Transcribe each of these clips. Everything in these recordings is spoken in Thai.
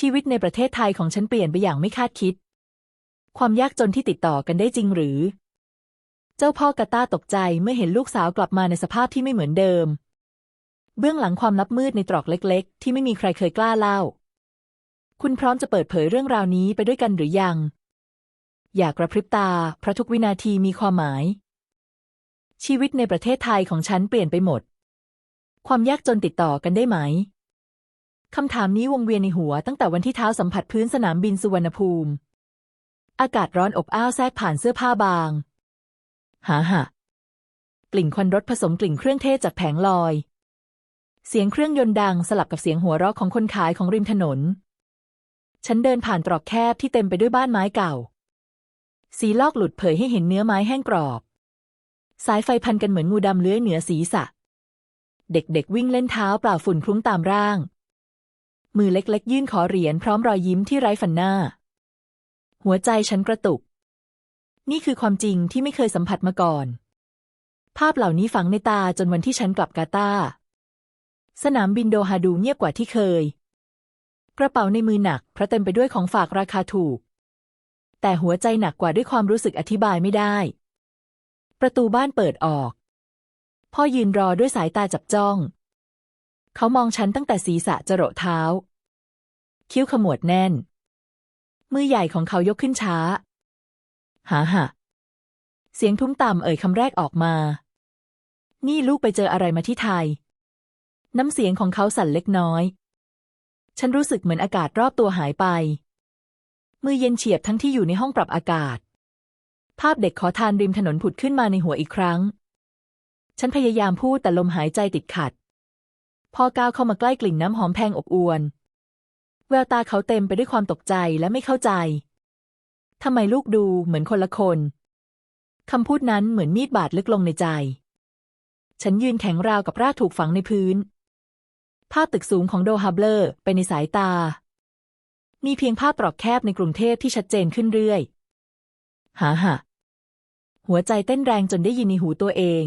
ชีวิตในประเทศไทยของฉันเปลี่ยนไปอย่างไม่คาดคิด ความยากจนที่ติดต่อกันได้จริงหรือ เจ้าพ่อกาตาตกใจเมื่อเห็นลูกสาวกลับมาในสภาพที่ไม่เหมือนเดิม เบื้องหลังความลับมืดในตรอกเล็ก ๆ ที่ไม่มีใครเคยกล้าเล่า คุณพร้อมจะเปิดเผยเรื่องราวนี้ไปด้วยกันหรือยัง อย่ากระพริบตาเพราะทุกวินาทีมีความหมาย ชีวิตในประเทศไทยของฉันเปลี่ยนไปหมด ความยากจนติดต่อกันได้ไหม คำถามนี้วงเวียนในหัวตั้งแต่วันที่เท้าสัมผัสพื้นสนามบินสุวรรณภูมิ อากาศร้อนอบอ้าวแทรกผ่านเสื้อผ้าบาง หาหะกลิ่นควันรถผสมกลิ่นเครื่องเทศจากแผงลอย เสียงเครื่องยนต์ดังสลับกับเสียงหัวเราะของคนขายของริมถนน ฉันเดินผ่านตรอกแคบที่เต็มไปด้วยบ้านไม้เก่า สีลอกหลุดเผยให้เห็นเนื้อไม้แห้งกรอบ สายไฟพันกันเหมือนงูดำเลื้อยเหนือศีรษะ เด็กๆวิ่งเล่นเท้าเปล่าฝุ่นคลุ้งตามร่าง มือเล็กๆ ยื่นขอเหรียญพร้อมรอยยิ้มที่ไร้ฝันหน้า หัวใจฉันกระตุก นี่คือความจริงที่ไม่เคยสัมผัสมาก่อน ภาพเหล่านี้ฝังในตาจนวันที่ฉันกลับกาตาสนามบินโดฮาดูเงียบกว่าที่เคย กระเป๋าในมือหนักเพราะเต็มไปด้วยของฝากราคาถูก แต่หัวใจหนักกว่าด้วยความรู้สึกอธิบายไม่ได้ ประตูบ้านเปิดออก พ่อยืนรอด้วยสายตาจับจ้อง เขามองฉันตั้งแต่ศีรษะจรดเท้า คิ้วขมวดแน่น มือใหญ่ของเขายกขึ้นช้า หาหะเสียงทุ้มต่ำเอ่ยคำแรกออกมา นี่ลูกไปเจออะไรมาที่ไทย น้ำเสียงของเขาสั่นเล็กน้อย ฉันรู้สึกเหมือนอากาศรอบตัวหายไป มือเย็นเฉียบทั้งที่อยู่ในห้องปรับอากาศ ภาพเด็กขอทานริมถนนผุดขึ้นมาในหัวอีกครั้ง ฉันพยายามพูดแต่ลมหายใจติดขัด พอก้าวเข้ามาใกล้กลิ่นน้ำหอมแพงอบอวน แววตาเขาเต็มไปด้วยความตกใจและไม่เข้าใจทำไมลูกดูเหมือนคนละคนคำพูดนั้นเหมือนมีดบาดลึกลงในใจ ฉันยืนแข็งราวกับรากถูกฝังในพื้น ภาพตึกสูงของโดฮาเบลอร์ไปในสายตา มีเพียงภาพตรอกแคบในกรุงเทพที่ชัดเจนขึ้นเรื่อย หาหะหัวใจเต้นแรงจนได้ยินในหูตัวเอง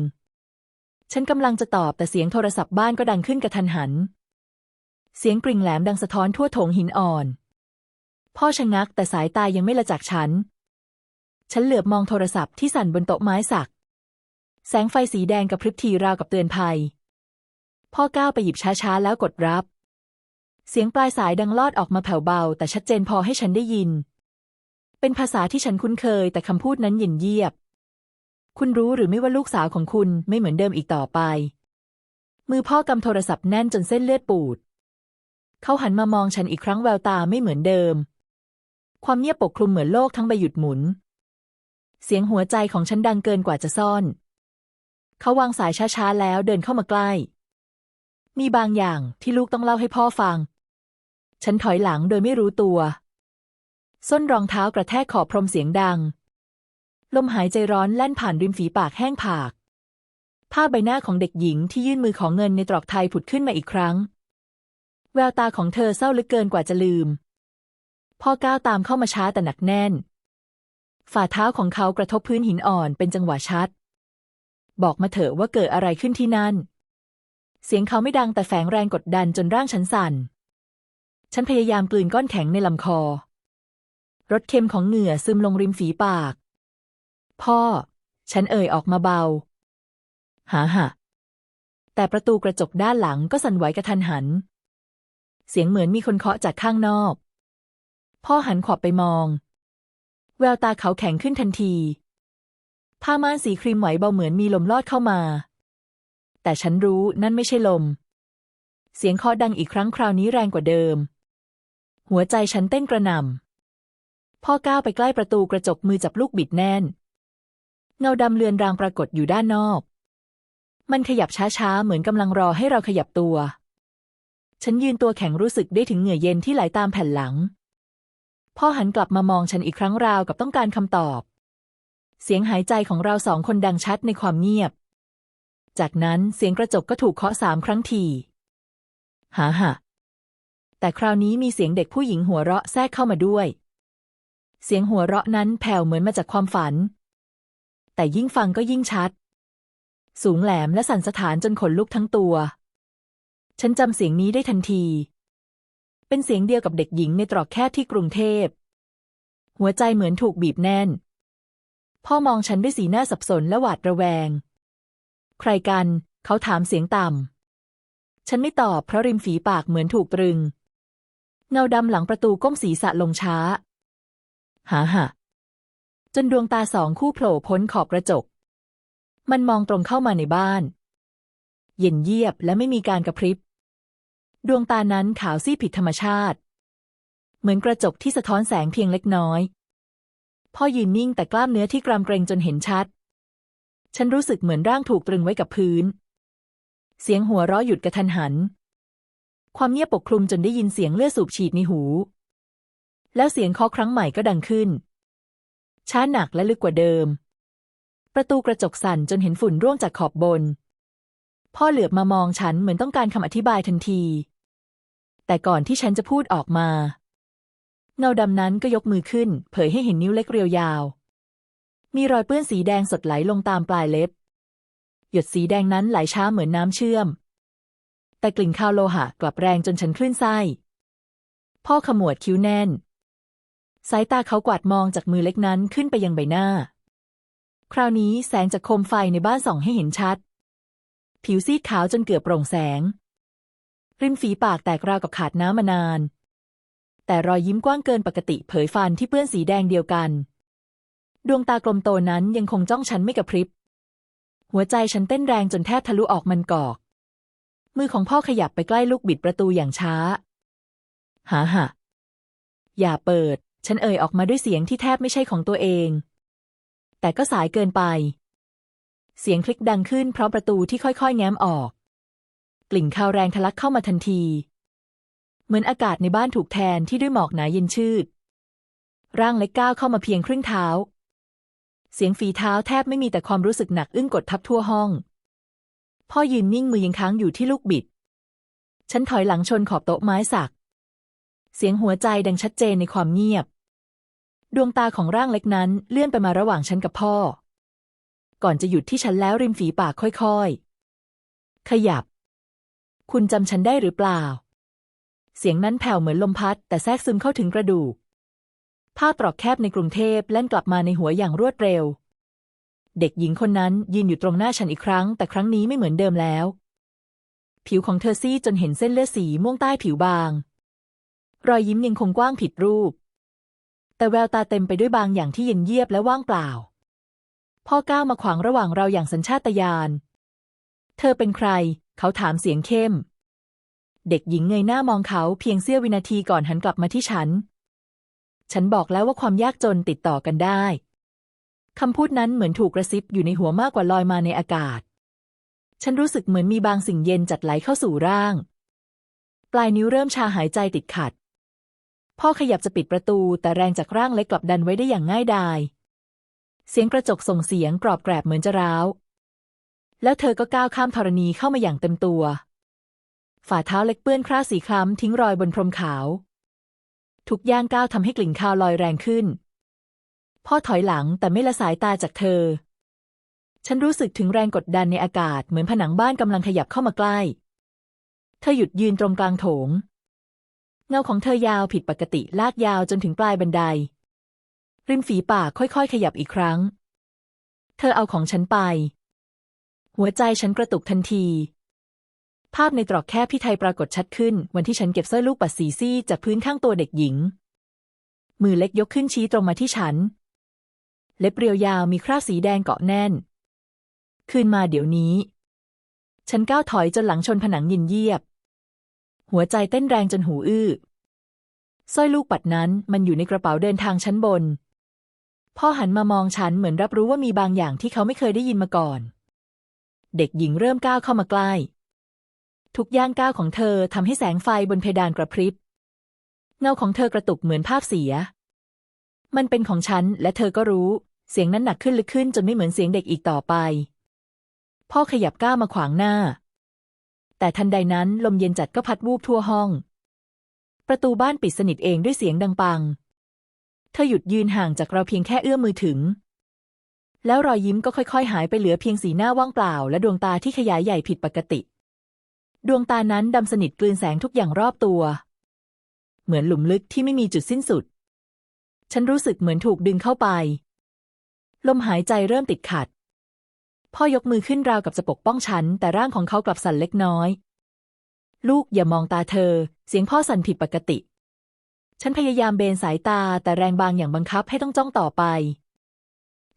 ฉันกำลังจะตอบแต่เสียงโทรศัพท์บ้านก็ดังขึ้นกระทันหัน เสียงกริ่งแหลมดังสะท้อนทั่วโถงหินอ่อน พ่อชะงักแต่สายตายังไม่ละจากฉัน ฉันเหลือบมองโทรศัพท์ที่สั่นบนโต๊ะไม้สัก แสงไฟสีแดงกระพริบทีราวกับเตือนภัย พ่อก้าวไปหยิบช้าๆแล้วกดรับ เสียงปลายสายดังลอดออกมาแผ่วเบา แต่ชัดเจนพอให้ฉันได้ยิน เป็นภาษาที่ฉันคุ้นเคย แต่คำพูดนั้นเย็นเยียบ คุณรู้หรือไม่ว่าลูกสาวของคุณไม่เหมือนเดิมอีกต่อไป มือพ่อกำโทรศัพท์แน่นจนเส้นเลือดปูด เขาหันมามองฉันอีกครั้งแววตาไม่เหมือนเดิม ความเงียบปกคลุมเหมือนโลกทั้งใบหยุดหมุน เสียงหัวใจของฉันดังเกินกว่าจะซ่อน เขาวางสายช้าๆแล้วเดินเข้ามาใกล้ มีบางอย่างที่ลูกต้องเล่าให้พ่อฟัง ฉันถอยหลังโดยไม่รู้ตัว ส้นรองเท้ากระแทกขอบพรมเสียงดัง ลมหายใจร้อนแล่นผ่านริมฝีปากแห้งผาก ภาพใบหน้าของเด็กหญิงที่ยื่นมือของเงินในตรอกไทยผุดขึ้นมาอีกครั้ง แววตาของเธอเศร้าลึกเกินกว่าจะลืม พ่อก้าวตามเข้ามาช้าแต่หนักแน่น ฝ่าเท้าของเขากระทบพื้นหินอ่อนเป็นจังหวะชัด บอกมาเถอะว่าเกิดอะไรขึ้นที่นั่น เสียงเขาไม่ดังแต่แฝงแรงกดดันจนร่างฉันสั่น ฉันพยายามกลืนก้อนแข็งในลำคอรสเค็มของเหงื่อซึมลงริมฝีปาก พ่อ ฉันเอ่ยออกมาเบาหาหะแต่ประตูกระจกด้านหลังก็สั่นไหวกระทันหัน เสียงเหมือนมีคนเคาะจากข้างนอก พ่อหันขวบไปมอง แววตาเขาแข็งขึ้นทันที ผ้าม่านสีครีมไหวเบาเหมือนมีลมลอดเข้ามา แต่ฉันรู้นั่นไม่ใช่ลม เสียงเคาะดังอีกครั้งคราวนี้แรงกว่าเดิม หัวใจฉันเต้นกระหน่ำพ่อก้าวไปใกล้ประตูกระจกมือจับลูกบิดแน่น เงาดำเลือนรางปรากฏอยู่ด้านนอก มันขยับช้าๆ เหมือนกำลังรอให้เราขยับตัว ฉันยืนตัวแข็งรู้สึกได้ถึงเหงื่อเย็นที่ไหลตามแผ่นหลัง พ่อหันกลับมามองฉันอีกครั้งราวกับต้องการคำตอบ เสียงหายใจของเราสองคนดังชัดในความเงียบ จากนั้นเสียงกระจกก็ถูกเคาะสามครั้งทีหาหะแต่คราวนี้มีเสียงเด็กผู้หญิงหัวเราะแทรกเข้ามาด้วย เสียงหัวเราะนั้นแผ่วเหมือนมาจากความฝัน แต่ยิ่งฟังก็ยิ่งชัด สูงแหลมและสั่นสะท้านจนขนลุกทั้งตัว ฉันจำเสียงนี้ได้ทันที เป็นเสียงเดียวกับเด็กหญิงในตรอกแคบที่กรุงเทพ หัวใจเหมือนถูกบีบแน่น พ่อมองฉันด้วยสีหน้าสับสนและหวาดระแวง ใครกัน เขาถามเสียงต่ำ ฉันไม่ตอบเพราะริมฝีปากเหมือนถูกตรึง เงาดำหลังประตูก้มศีรษะลงช้า หาหะ จนดวงตาสองคู่โผล่พ้นขอบกระจก มันมองตรงเข้ามาในบ้าน เย็นเยียบและไม่มีการกระพริบ ดวงตานั้นขาวซีผิดธรรมชาติ เหมือนกระจกที่สะท้อนแสงเพียงเล็กน้อย พ่อยืนนิ่งแต่กล้ามเนื้อที่กรามเกรงจนเห็นชัด ฉันรู้สึกเหมือนร่างถูกตรึงไว้กับพื้น เสียงหัวเราะหยุดกระทันหัน ความเงียบปกคลุมจนได้ยินเสียงเลือดสูบฉีดในหู แล้วเสียงเคาะครั้งใหม่ก็ดังขึ้น ช้าหนักและลึกกว่าเดิม ประตูกระจกสั่นจนเห็นฝุ่นร่วงจากขอบบน พ่อเหลือบมามองฉันเหมือนต้องการคำอธิบายทันที แต่ก่อนที่ฉันจะพูดออกมา เงาดำนั้นก็ยกมือขึ้น เผยให้เห็นนิ้วเล็กเรียวยาว มีรอยเปื้อนสีแดงสดไหลลงตามปลายเล็บ หยดสีแดงนั้นไหลช้าเหมือนน้ำเชื่อม แต่กลิ่นคาวโลหะกลับแรงจนฉันคลื่นไส้พ่อขมวดคิ้วแน่น สายตาเขากวาดมองจากมือเล็กนั้นขึ้นไปยังใบหน้า คราวนี้แสงจากโคมไฟในบ้านส่องให้เห็นชัด ผิวซีดขาวจนเกือบโปร่งแสง ริมฝีปากแตกราวกับขาดน้ำมานาน แต่รอยยิ้มกว้างเกินปกติเผยฟันที่เปื้อนสีแดงเดียวกัน ดวงตากลมโตนั้นยังคงจ้องฉันไม่กระพริบ หัวใจฉันเต้นแรงจนแทบทะลุออกมันกอก มือของพ่อขยับไปใกล้ลูกบิดประตูอย่างช้าหาหะอย่าเปิด ฉันเอ่ยออกมาด้วยเสียงที่แทบไม่ใช่ของตัวเอง แต่ก็สายเกินไป เสียงคลิกดังขึ้นเพราะประตูที่ค่อยๆ แง้มออก กลิ่นคาวแรงทะลักเข้ามาทันที เหมือนอากาศในบ้านถูกแทนที่ด้วยหมอกหนาเย็นชืด ร่างเล็กก้าวเข้ามาเพียงครึ่งเท้า เสียงฝีเท้าแทบไม่มีแต่ความรู้สึกหนักอึ้งกดทับทั่วห้อง พ่อยืนนิ่งมือยังค้างอยู่ที่ลูกบิด ฉันถอยหลังชนขอบโต๊ะไม้สัก เสียงหัวใจดังชัดเจนในความเงียบ ดวงตาของร่างเล็กนั้นเลื่อนไปมาระหว่างฉันกับพ่อ ก่อนจะหยุดที่ฉันแล้วริมฝีปากค่อยๆ ขยับ คุณจำฉันได้หรือเปล่า เสียงนั้นแผ่วเหมือนลมพัด แต่แทรกซึมเข้าถึงกระดูกภาพตรอกแคบในกรุงเทพแล่นกลับมาในหัวอย่างรวดเร็ว เด็กหญิงคนนั้นยืนอยู่ตรงหน้าฉันอีกครั้ง แต่ครั้งนี้ไม่เหมือนเดิมแล้ว ผิวของเธอซีดจนเห็นเส้นเลือดสีม่วงใต้ผิวบาง รอยยิ้มยังคงกว้างผิดรูป แต่แววตาเต็มไปด้วยบางอย่างที่เย็นเยียบและว่างเปล่า พ่อก้าวมาขวางระหว่างเราอย่างสัญชาตญาณ เธอเป็นใคร เขาถามเสียงเข้ม เด็กหญิงเงยหน้ามองเขาเพียงเสี้ยววินาทีก่อนหันกลับมาที่ฉัน ฉันบอกแล้วว่าความยากจนติดต่อกันได้ คำพูดนั้นเหมือนถูกกระซิบอยู่ในหัวมากกว่าลอยมาในอากาศ ฉันรู้สึกเหมือนมีบางสิ่งเย็นจัดไหลเข้าสู่ร่าง ปลายนิ้วเริ่มชาหายใจติดขัด พ่อขยับจะปิดประตู แต่แรงจากร่างเล็กกลับดันไว้ได้อย่างง่ายดาย เสียงกระจกส่งเสียงกรอบแกรบเหมือนจะร้าว แล้วเธอก็ก้าวข้ามธรณีเข้ามาอย่างเต็มตัว ฝ่าเท้าเล็กเปื้อนคราสีคล้ำทิ้งรอยบนพรมขาว ทุกย่างก้าวทำให้กลิ่นคาวลอยแรงขึ้น พ่อถอยหลังแต่ไม่ละสายตาจากเธอ ฉันรู้สึกถึงแรงกดดันในอากาศเหมือนผนังบ้านกำลังขยับเข้ามาใกล้ เธอหยุดยืนตรงกลางโถง เงาของเธอยาวผิดปกติลากยาวจนถึงปลายบันได ริมฝีปากค่อยๆ ขยับอีกครั้ง เธอเอาของฉันไป หัวใจฉันกระตุกทันที ภาพในตรอกแคบพี่ไทยปรากฏชัดขึ้น วันที่ฉันเก็บสร้อยลูกปัดสีซี่จากพื้นข้างตัวเด็กหญิง มือเล็กยกขึ้นชี้ตรงมาที่ฉัน เล็บเรียวยาวมีคราบสีแดงเกาะแน่น คืนมาเดี๋ยวนี้ ฉันก้าวถอยจนหลังชนผนังยินเยียบ หัวใจเต้นแรงจนหูอื้อสร้อยลูกปัดนั้นมันอยู่ในกระเป๋าเดินทางชั้นบน พ่อหันมามองฉันเหมือนรับรู้ว่ามีบางอย่างที่เขาไม่เคยได้ยินมาก่อน เด็กหญิงเริ่มก้าวเข้ามาใกล้ ทุกย่างก้าวของเธอทำให้แสงไฟบนเพดานกระพริบ เงาของเธอกระตุกเหมือนภาพเสีย มันเป็นของฉันและเธอก็รู้ เสียงนั้นหนักขึ้นลึกขึ้นจนไม่เหมือนเสียงเด็กอีกต่อไป พ่อขยับก้าวมาขวางหน้า แต่ทันใดนั้นลมเย็นจัดก็พัดวูบทั่วห้อง ประตูบ้านปิดสนิทเองด้วยเสียงดังปัง เธอหยุดยืนห่างจากเราเพียงแค่เอื้อมมือถึง แล้วรอยยิ้มก็ค่อยๆ หายไปเหลือเพียงสีหน้าว่างเปล่า และดวงตาที่ขยายใหญ่ผิดปกติ ดวงตานั้นดำสนิทกลืนแสงทุกอย่างรอบตัว เหมือนหลุมลึกที่ไม่มีจุดสิ้นสุด ฉันรู้สึกเหมือนถูกดึงเข้าไป ลมหายใจเริ่มติดขัด พ่อยกมือขึ้นราวกับจะปกป้องฉัน แต่ร่างของเขากลับสั่นเล็กน้อย ลูกอย่ามองตาเธอ เสียงพ่อสั่นผิดปกติ ฉันพยายามเบนสายตาแต่แรงบางอย่างบังคับให้ต้องจ้องต่อไป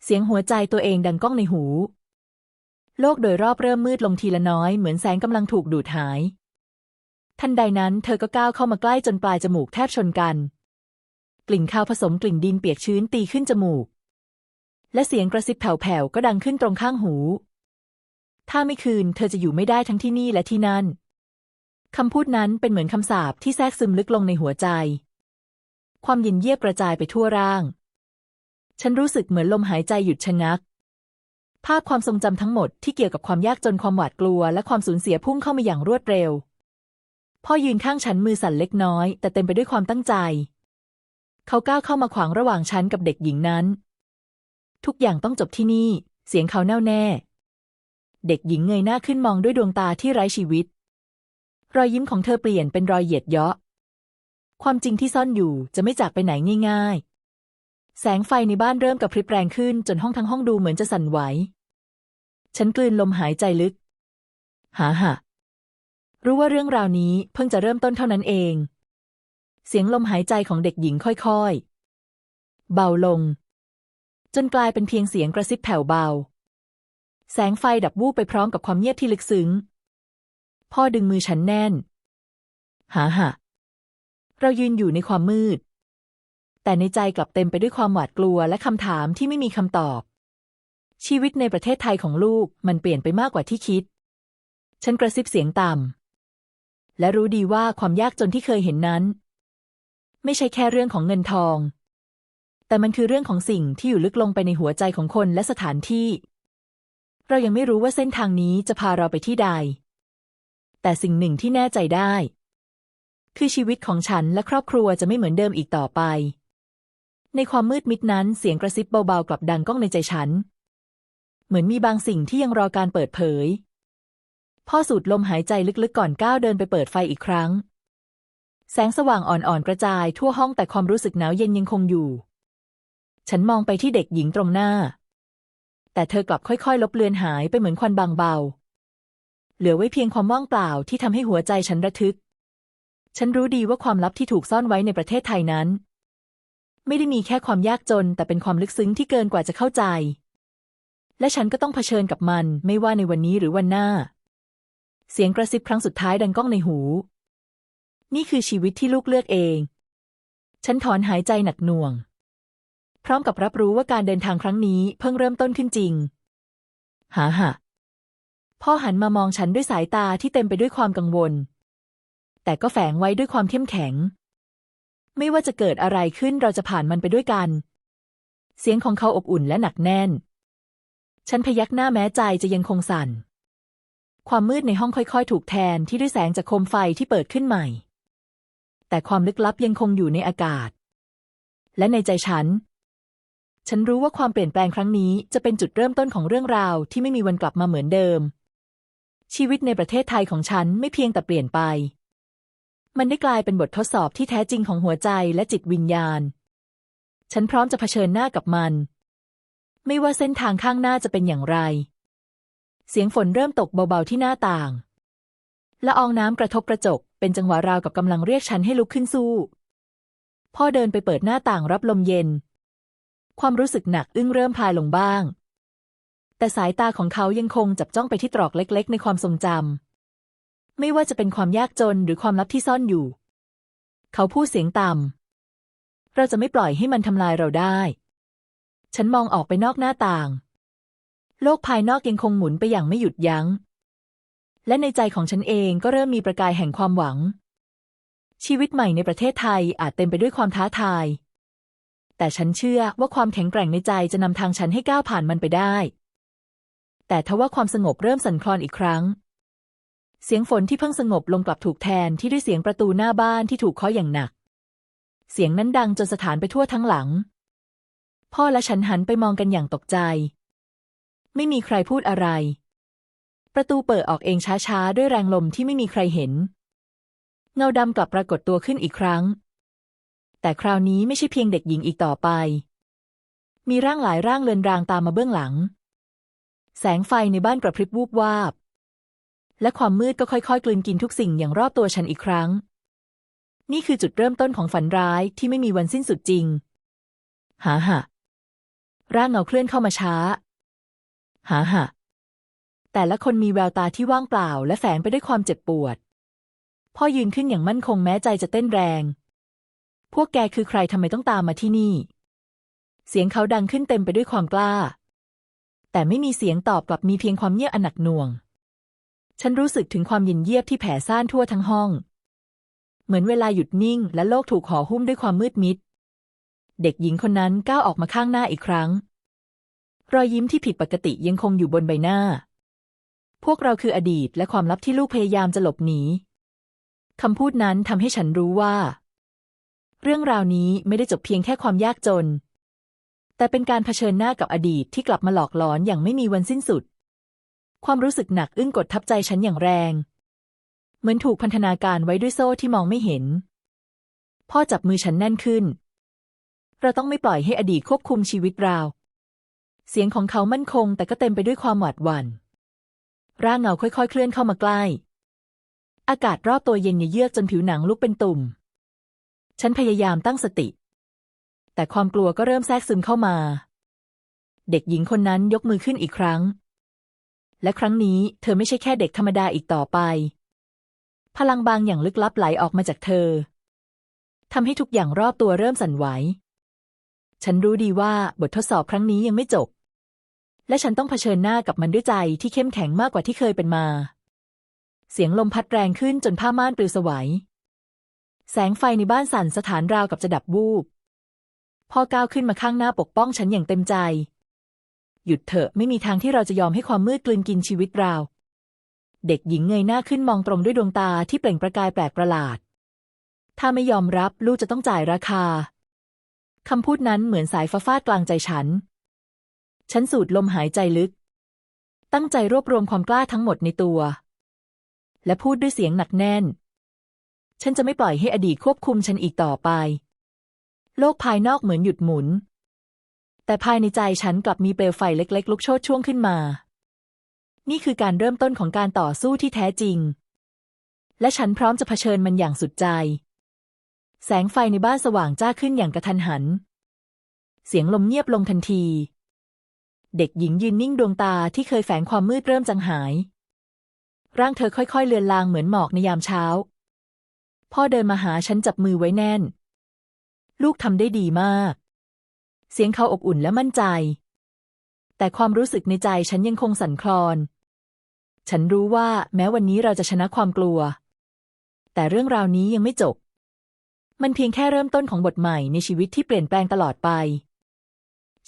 เสียงหัวใจตัวเองดังก้องในหู โลกโดยรอบเริ่มมืดลงทีละน้อยเหมือนแสงกำลังถูกดูดหาย ทันใดนั้นเธอก็ก้าวเข้ามาใกล้จนปลายจมูกแทบชนกัน กลิ่นข้าวผสมกลิ่นดินเปียกชื้นตีขึ้นจมูก และเสียงกระซิบแผ่วๆก็ดังขึ้นตรงข้างหู ถ้าไม่คืน เธอจะอยู่ไม่ได้ทั้งที่นี่และที่นั่น คำพูดนั้นเป็นเหมือนคำสาปที่แทรกซึมลึกลงในหัวใจ ความเย็นเยียบกระจายไปทั่วร่าง ฉันรู้สึกเหมือนลมหายใจหยุดชะงัก ภาพความทรงจำทั้งหมดที่เกี่ยวกับความยากจนความหวาดกลัว และความสูญเสียพุ่งเข้ามาอย่างรวดเร็ว พ่อยืนข้างฉันมือสั่นเล็กน้อย แต่เต็มไปด้วยความตั้งใจ เขาก้าวเข้ามาขวางระหว่างฉันกับเด็กหญิงนั้น ทุกอย่างต้องจบที่นี่ เสียงเขาแน่วแน่ เด็กหญิงเงยหน้าขึ้นมองด้วยดวงตาที่ไร้ชีวิต รอยยิ้มของเธอเปลี่ยนเป็นรอยเหยียดเยาะ ความจริงที่ซ่อนอยู่จะไม่จากไปไหนง่าย ๆ แสงไฟในบ้านเริ่มกระพริบแรงขึ้นจนห้องทั้งห้องดูเหมือนจะสั่นไหว ฉันกลืนลมหายใจลึก หาหะรู้ว่าเรื่องราวนี้เพิ่งจะเริ่มต้นเท่านั้นเอง เสียงลมหายใจของเด็กหญิงค่อยๆ เบาลง จนกลายเป็นเพียงเสียงกระซิบแผ่วเบา แสงไฟดับวูบไปพร้อมกับความเงียบที่ลึกซึ้ง พ่อดึงมือฉันแน่น หาหะเรายืนอยู่ในความมืด แต่ในใจกลับเต็มไปด้วยความหวาดกลัวและคำถามที่ไม่มีคำตอบ ชีวิตในประเทศไทยของลูกมันเปลี่ยนไปมากกว่าที่คิด ฉันกระซิบเสียงต่ำและรู้ดีว่าความยากจนที่เคยเห็นนั้น ไม่ใช่แค่เรื่องของเงินทอง แต่มันคือเรื่องของสิ่งที่อยู่ลึกลงไปในหัวใจของคนและสถานที่ เรายังไม่รู้ว่าเส้นทางนี้จะพาเราไปที่ใด แต่สิ่งหนึ่งที่แน่ใจได้ คือชีวิตของฉันและครอบครัวจะไม่เหมือนเดิมอีกต่อไป ในความมืดมิดนั้นเสียงกระซิบเบาๆกลับดังก้องในใจฉัน เหมือนมีบางสิ่งที่ยังรอการเปิดเผย พ่อสูดลมหายใจลึกๆก่อนก้าวเดินไปเปิดไฟอีกครั้ง แสงสว่างอ่อนๆกระจายทั่วห้องแต่ความรู้สึกหนาวเย็นยังคงอยู่ ฉันมองไปที่เด็กหญิงตรงหน้า แต่เธอกลับค่อยๆ ลบเลือนหายไปเหมือนควันบางเบา เหลือไว้เพียงความว่างเปล่าที่ทำให้หัวใจฉันระทึก ฉันรู้ดีว่าความลับที่ถูกซ่อนไว้ในประเทศไทยนั้น ไม่ได้มีแค่ความยากจน แต่เป็นความลึกซึ้งที่เกินกว่าจะเข้าใจ และฉันก็ต้องเผชิญกับมันไม่ว่าในวันนี้หรือวันหน้า เสียงกระซิบครั้งสุดท้ายดังก้องในหู นี่คือชีวิตที่ลูกเลือกเอง ฉันถอนหายใจหนักหน่วง พร้อมกับรับรู้ว่าการเดินทางครั้งนี้เพิ่งเริ่มต้นขึ้นจริง หาหะพ่อหันมามองฉันด้วยสายตาที่เต็มไปด้วยความกังวล แต่ก็แฝงไว้ด้วยความเข้มแข็ง ไม่ว่าจะเกิดอะไรขึ้นเราจะผ่านมันไปด้วยกัน เสียงของเขาอบอุ่นและหนักแน่น ฉันพยักหน้าแม้ใจจะยังคงสั่น ความมืดในห้องค่อยๆ ถูกแทนที่ด้วยแสงจากโคมไฟที่เปิดขึ้นใหม่ แต่ความลึกลับยังคงอยู่ในอากาศ และในใจฉัน ฉันรู้ว่าความเปลี่ยนแปลงครั้งนี้จะเป็นจุดเริ่มต้นของเรื่องราวที่ไม่มีวันกลับมาเหมือนเดิม ชีวิตในประเทศไทยของฉันไม่เพียงแต่เปลี่ยนไป มันได้กลายเป็นบททดสอบที่แท้จริงของหัวใจและจิตวิญญาณ ฉันพร้อมจะเผชิญหน้ากับมัน ไม่ว่าเส้นทางข้างหน้าจะเป็นอย่างไร เสียงฝนเริ่มตกเบาๆที่หน้าต่างละอองน้ำกระทบกระจก เป็นจังหวะราวกับกำลังเรียกฉันให้ลุกขึ้นสู้ พ่อเดินไปเปิดหน้าต่างรับลมเย็น ความรู้สึกหนักอึ้งเริ่มพลายลงบ้าง แต่สายตาของเขายังคงจับจ้องไปที่ตรอกเล็ก ๆ ในความทรงจำไม่ว่าจะเป็นความยากจนหรือความลับที่ซ่อนอยู่ เขาพูดเสียงต่ำเราจะไม่ปล่อยให้มันทำลายเราได้ ฉันมองออกไปนอกหน้าต่าง โลกภายนอกยังคงหมุนไปอย่างไม่หยุดยัง้ง และในใจของฉันเองก็เริ่มมีประกายแห่งความหวังชีวิตใหม่ในประเทศไทยอาจเต็มไปด้วยความท้าทาย แต่ฉันเชื่อว่าความแข็งแกร่งในใจจะนำทางฉันให้ก้าวผ่านมันไปได้ แต่ทว่าความสงบเริ่มสั่นคลอนอีกครั้ง เสียงฝนที่เพิ่งสงบลงกลับถูกแทนที่ด้วยเสียงประตูหน้าบ้านที่ถูกเคาะอย่างหนัก เสียงนั้นดังจนสถานไปทั่วทั้งหลัง พ่อและฉันหันไปมองกันอย่างตกใจ ไม่มีใครพูดอะไร ประตูเปิดออกเองช้าๆ ด้วยแรงลมที่ไม่มีใครเห็น เงาดำกลับปรากฏตัวขึ้นอีกครั้ง แต่คราวนี้ไม่ใช่เพียงเด็กหญิงอีกต่อไป มีร่างหลายร่างเลือนรางตามมาเบื้องหลัง แสงไฟในบ้านกระพริบวูบวาบ และความมืดก็ค่อยๆ กลืนกินทุกสิ่งอย่างรอบตัวฉันอีกครั้ง นี่คือจุดเริ่มต้นของฝันร้ายที่ไม่มีวันสิ้นสุดจริง หาหะร่างเงาเคลื่อนเข้ามาช้า หาหะแต่ละคนมีแววตาที่ว่างเปล่า และแฝงไปด้วยความเจ็บปวด พ่อยืนขึ้นอย่างมั่นคงแม้ใจจะเต้นแรง พวกแกคือใครทำไมต้องตามมาที่นี่ เสียงเขาดังขึ้นเต็มไปด้วยความกล้า แต่ไม่มีเสียงตอบกลับมีเพียงความเงียบอันหนักหน่วง ฉันรู้สึกถึงความเย็นเยียบที่แผ่ซ่านทั่วทั้งห้อง เหมือนเวลาหยุดนิ่ง และโลกถูกห่อหุ้มด้วยความมืดมิด เด็กหญิงคนนั้นก้าวออกมาข้างหน้าอีกครั้ง รอยยิ้มที่ผิดปกติยังคงอยู่บนใบหน้า พวกเราคืออดีตและความลับที่ลูกพยายามจะหลบหนีคำพูดนั้นทำให้ฉันรู้ว่า เรื่องราวนี้ไม่ได้จบเพียงแค่ความยากจน แต่เป็นการเผชิญหน้ากับอดีตที่กลับมาหลอกหลอนอย่างไม่มีวันสิ้นสุด ความรู้สึกหนักอึ้งกดทับใจฉันอย่างแรง เหมือนถูกพันธนาการไว้ด้วยโซ่ที่มองไม่เห็น พ่อจับมือฉันแน่นขึ้น เราต้องไม่ปล่อยให้อดีตควบคุมชีวิตเรา เสียงของเขามั่นคง แต่ก็เต็มไปด้วยความหวาดหวัน่น ร่างเงาค่อยๆ เคลื่อนเข้ามาใกล้ อากาศรอบตัวเย็นเยือกจนผิวหนังลุกเป็นตุ่ม ฉันพยายามตั้งสติ แต่ความกลัวก็เริ่มแทรกซึมเข้ามา เด็กหญิงคนนั้นยกมือขึ้นอีกครั้ง และครั้งนี้เธอไม่ใช่แค่เด็กธรรมดาอีกต่อไป พลังบางอย่างลึกลับไหลออกมาจากเธอทำให้ทุกอย่างรอบตัวเริ่มสั่นไหว ฉันรู้ดีว่าบททดสอบครั้งนี้ยังไม่จบ และฉันต้องเผชิญหน้ากับมันด้วยใจที่เข้มแข็งมากกว่าที่เคยเป็นมา เสียงลมพัดแรงขึ้นจนผ้าม่านปลิวสวัย แสงไฟในบ้านสั่นสถานราวกับจะดับวูบพ่อก้าวขึ้นมาข้างหน้าปกป้องฉันอย่างเต็มใจ หยุดเถอะไม่มีทางที่เราจะยอมให้ความมืดกลืนกินชีวิตเรา เด็กหญิงเงยหน้าขึ้นมองตรงด้วยดวงตาที่เปล่งประกายแปลกประหลาด ถ้าไม่ยอมรับลูกจะต้องจ่ายราคาคำพูดนั้นเหมือนสายฟ้าฟาดกลางใจฉัน ฉันสูดลมหายใจลึก ตั้งใจรวบรวมความกล้าทั้งหมดในตัว และพูดด้วยเสียงหนักแน่น ฉันจะไม่ปล่อยให้อดีตควบคุมฉันอีกต่อไป โลกภายนอกเหมือนหยุดหมุน แต่ภายในใจฉันกลับมีเปลวไฟเล็ก ๆ ลุกโชนช่วงขึ้นมา นี่คือการเริ่มต้นของการต่อสู้ที่แท้จริง และฉันพร้อมจะเผชิญมันอย่างสุดใจ แสงไฟในบ้านสว่างจ้าขึ้นอย่างกระทันหัน เสียงลมเงียบลงทันที เด็กหญิงยืนนิ่งดวงตาที่เคยแฝงความมืดเริ่มจางหายร่างเธอค่อยๆ เลือนลางเหมือนหมอกในยามเช้า พ่อเดินมาหาฉันจับมือไว้แน่น ลูกทำได้ดีมาก เสียงเขาอบอุ่นและมั่นใจ แต่ความรู้สึกในใจฉันยังคงสั่นคลอน ฉันรู้ว่าแม้วันนี้เราจะชนะความกลัว แต่เรื่องราวนี้ยังไม่จบ มันเพียงแค่เริ่มต้นของบทใหม่ในชีวิตที่เปลี่ยนแปลงตลอดไป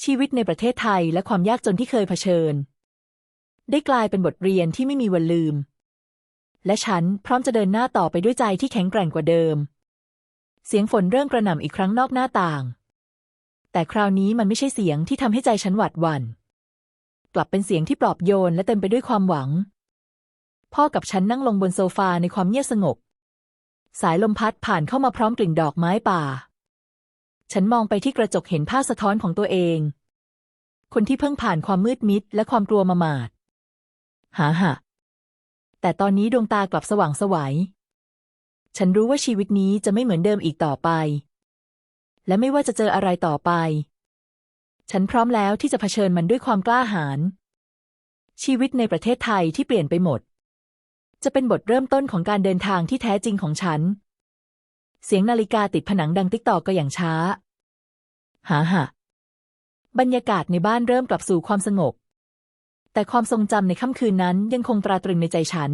ชีวิตในประเทศไทยและความยากจนที่เคยเผชิญ ได้กลายเป็นบทเรียนที่ไม่มีวันลืม และฉันพร้อมจะเดินหน้าต่อไปด้วยใจที่แข็งแกร่งกว่าเดิม เสียงฝนเริ่มกระหน่ำอีกครั้งนอกหน้าต่าง แต่คราวนี้มันไม่ใช่เสียงที่ทำให้ใจฉันหวาดหวัน่น กลับเป็นเสียงที่ปลอบโยนและเต็มไปด้วยความหวัง พ่อกับฉันนั่งลงบนโซฟาในความเงียบสงบ สายลมพัดผ่านเข้ามาพร้อมกลิ่นดอกไม้ป่า ฉันมองไปที่กระจกเห็นภาพสะท้อนของตัวเอง คนที่เพิ่งผ่านความมืดมิดและความกลัวมาหมาดหาหะ แต่ตอนนี้ดวงตากลับสว่างสวยัย ฉันรู้ว่าชีวิตนี้จะไม่เหมือนเดิมอีกต่อไป และไม่ว่าจะเจออะไรต่อไป ฉันพร้อมแล้วที่จะเผชิญมันด้วยความกล้าหาญ ชีวิตในประเทศไทยที่เปลี่ยนไปหมด จะเป็นบทเริ่มต้นของการเดินทางที่แท้จริงของฉัน เสียงนาฬิกาติดผนังดังติ๊กตอกก็อย่างช้า หาหะบรรยากาศในบ้านเริ่มกลับสู่ความสงบ แต่ความทรงจำในค่ำคืนนั้นยังคงตราตรึงในใจฉัน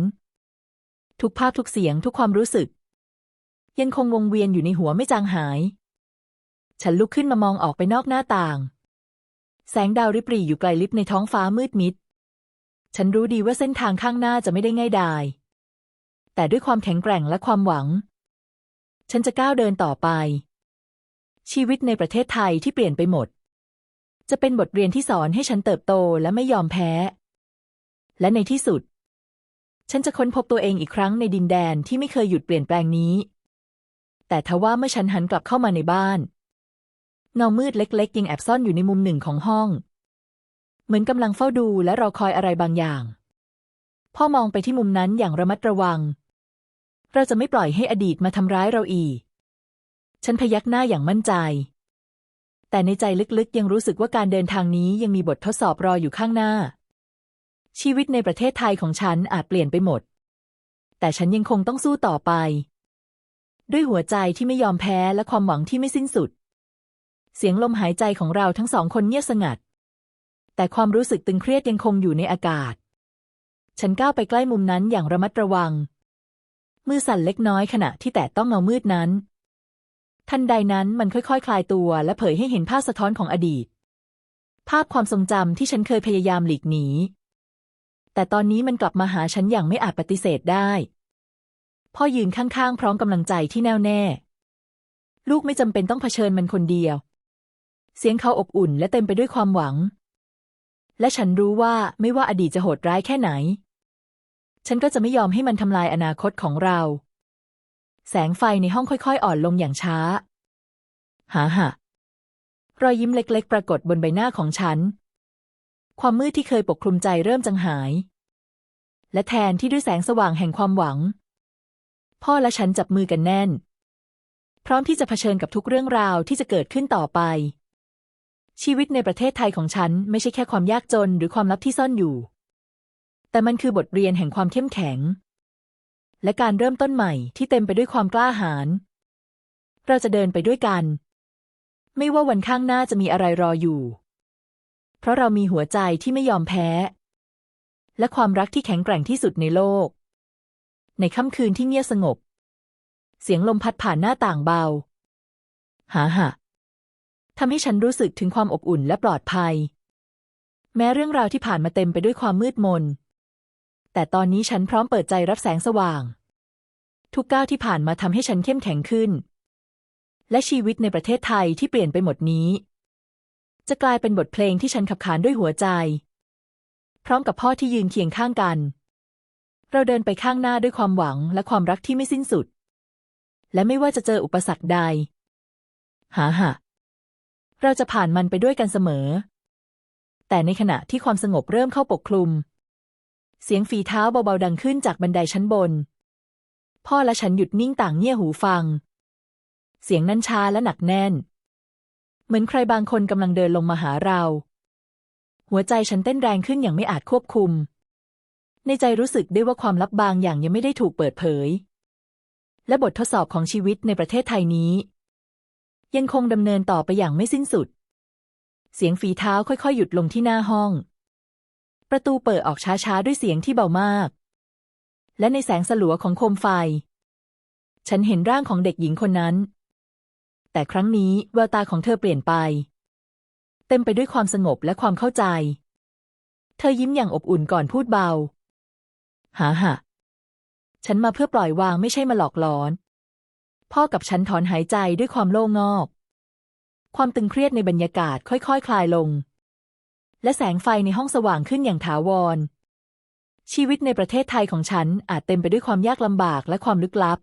ทุกภาพทุกเสียงทุกความรู้สึก ยังคงวงเวียนอยู่ในหัวไม่จางหาย ฉันลุกขึ้นมามองออกไปนอกหน้าต่าง แสงดาวริบหรี่อยู่ไกลลิบในท้องฟ้ามืดมิด ฉันรู้ดีว่าเส้นทางข้างหน้าจะไม่ได้ง่ายดาย แต่ด้วยความแข็งแกร่งและความหวัง ฉันจะก้าวเดินต่อไป ชีวิตในประเทศไทยที่เปลี่ยนไปหมด จะเป็นบทเรียนที่สอนให้ฉันเติบโตและไม่ยอมแพ้ และในที่สุด ฉันจะค้นพบตัวเองอีกครั้งในดินแดนที่ไม่เคยหยุดเปลี่ยนแปลงนี้ แต่ทว่าเมื่อฉันหันกลับเข้ามาในบ้านเงามืดเล็กๆยังแอบซ่อนอยู่ในมุมหนึ่งของห้อง เหมือนกำลังเฝ้าดูและรอคอยอะไรบางอย่าง พ่อมองไปที่มุมนั้นอย่างระมัดระวัง เราจะไม่ปล่อยให้อดีตมาทำร้ายเราอีก ฉันพยักหน้าอย่างมั่นใจ แต่ในใจลึกๆ ยังรู้สึกว่าการเดินทางนี้ยังมีบททดสอบรออยู่ข้างหน้า ชีวิตในประเทศไทยของฉันอาจเปลี่ยนไปหมด แต่ฉันยังคงต้องสู้ต่อไป ด้วยหัวใจที่ไม่ยอมแพ้และความหวังที่ไม่สิ้นสุด เสียงลมหายใจของเราทั้งสองคนเงียบสงัด แต่ความรู้สึกตึงเครียดยังคงอยู่ในอากาศ ฉันก้าวไปใกล้มุมนั้นอย่างระมัดระวัง มือสั่นเล็กน้อยขณะที่แตะต้องเงามืดนั้น ทันใดนั้นมันค่อยๆคคลายตัวและเผยให้เห็นภาพสะท้อนของอดีต ภาพความทรงจำที่ฉันเคยพยายามหลีกหนี แต่ตอนนี้มันกลับมาหาฉันอย่างไม่อาจปฏิเสธได้ พ่อยืนข้างๆ พร้อมกำลังใจที่แน่วแน่ ลูกไม่จำเป็นต้องเผชิญมันคนเดียว เสียงเขาอบอุ่นและเต็มไปด้วยความหวัง และฉันรู้ว่าไม่ว่าอดีตจะโหดร้ายแค่ไหน ฉันก็จะไม่ยอมให้มันทำลายอนาคตของเรา แสงไฟในห้องค่อยๆ อ่อนลงอย่างช้า หาหะรอยยิ้มเล็กๆ ปรากฏบนใบหน้าของฉัน ความมืดที่เคยปกคลุมใจเริ่มจางหาย และแทนที่ด้วยแสงสว่างแห่งความหวัง พ่อและฉันจับมือกันแน่น พร้อมที่จะเผชิญกับทุกเรื่องราวที่จะเกิดขึ้นต่อไป ชีวิตในประเทศไทยของฉันไม่ใช่แค่ความยากจนหรือความลับที่ซ่อนอยู่ แต่มันคือบทเรียนแห่งความเข้มแข็ง และการเริ่มต้นใหม่ที่เต็มไปด้วยความกล้าหาญ เราจะเดินไปด้วยกัน ไม่ว่าวันข้างหน้าจะมีอะไรรออยู่ เพราะเรามีหัวใจที่ไม่ยอมแพ้ และความรักที่แข็งแกร่งที่สุดในโลก ในค่ำคืนที่เงียบสงบ เสียงลมพัดผ่านหน้าต่างเบา หาหะทำให้ฉันรู้สึกถึงความอบอุ่นและปลอดภัย แม้เรื่องราวที่ผ่านมาเต็มไปด้วยความมืดมน แต่ตอนนี้ฉันพร้อมเปิดใจรับแสงสว่าง ทุกก้าวที่ผ่านมาทำให้ฉันเข้มแข็งขึ้น และชีวิตในประเทศไทยที่เปลี่ยนไปหมดนี้ จะกลายเป็นบทเพลงที่ฉันขับขานด้วยหัวใจ พร้อมกับพ่อที่ยืนเคียงข้างกัน เราเดินไปข้างหน้าด้วยความหวังและความรักที่ไม่สิ้นสุด และไม่ว่าจะเจออุปสรรคใด หาหะเราจะผ่านมันไปด้วยกันเสมอ แต่ในขณะที่ความสงบเริ่มเข้าปกคลุม เสียงฝีเท้าเบาๆดังขึ้นจากบันไดชั้นบน พ่อและฉันหยุดนิ่งต่างเงี่ยหูฟัง เสียงนั้นช้าและหนักแน่น เหมือนใครบางคนกำลังเดินลงมาหาเรา หัวใจฉันเต้นแรงขึ้นอย่างไม่อาจควบคุม ในใจรู้สึกได้ว่าความลับบางอย่างยังไม่ได้ถูกเปิดเผย และบททดสอบของชีวิตในประเทศไทยนี้ ยังคงดำเนินต่อไปอย่างไม่สิ้นสุด เสียงฝีเท้าค่อยๆ หยุดลงที่หน้าห้อง ประตูเปิดออกช้าๆ ด้วยเสียงที่เบามาก และในแสงสลัวของโคมไฟ ฉันเห็นร่างของเด็กหญิงคนนั้น แต่ครั้งนี้แววตาของเธอเปลี่ยนไป เต็มไปด้วยความสงบและความเข้าใจ เธอยิ้มอย่างอบอุ่นก่อนพูดเบาหาหะฉันมาเพื่อปล่อยวางไม่ใช่มาหลอกหลอน พ่อกับฉันถอนหายใจด้วยความโล่งงอก ความตึงเครียดในบรรยากาศค่อยๆคคลายลง และแสงไฟในห้องสว่างขึ้นอย่างถาวร ชีวิตในประเทศไทยของฉันอาจเต็มไปด้วยความยากลำบากและความลึกลับ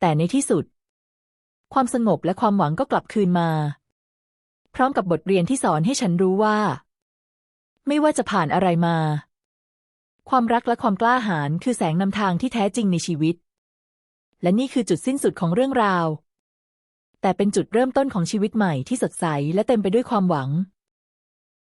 แต่ในที่สุด ความสงบและความหวังก็กลับคืนมา พร้อมกับบทเรียนที่สอนให้ฉันรู้ว่า ไม่ว่าจะผ่านอะไรมา ความรักและความกล้าหาญคือแสงนำทางที่แท้จริงในชีวิต และนี่คือจุดสิ้นสุดของเรื่องราว แต่เป็นจุดเริ่มต้นของชีวิตใหม่ที่สดใสและเต็มไปด้วยความหวัง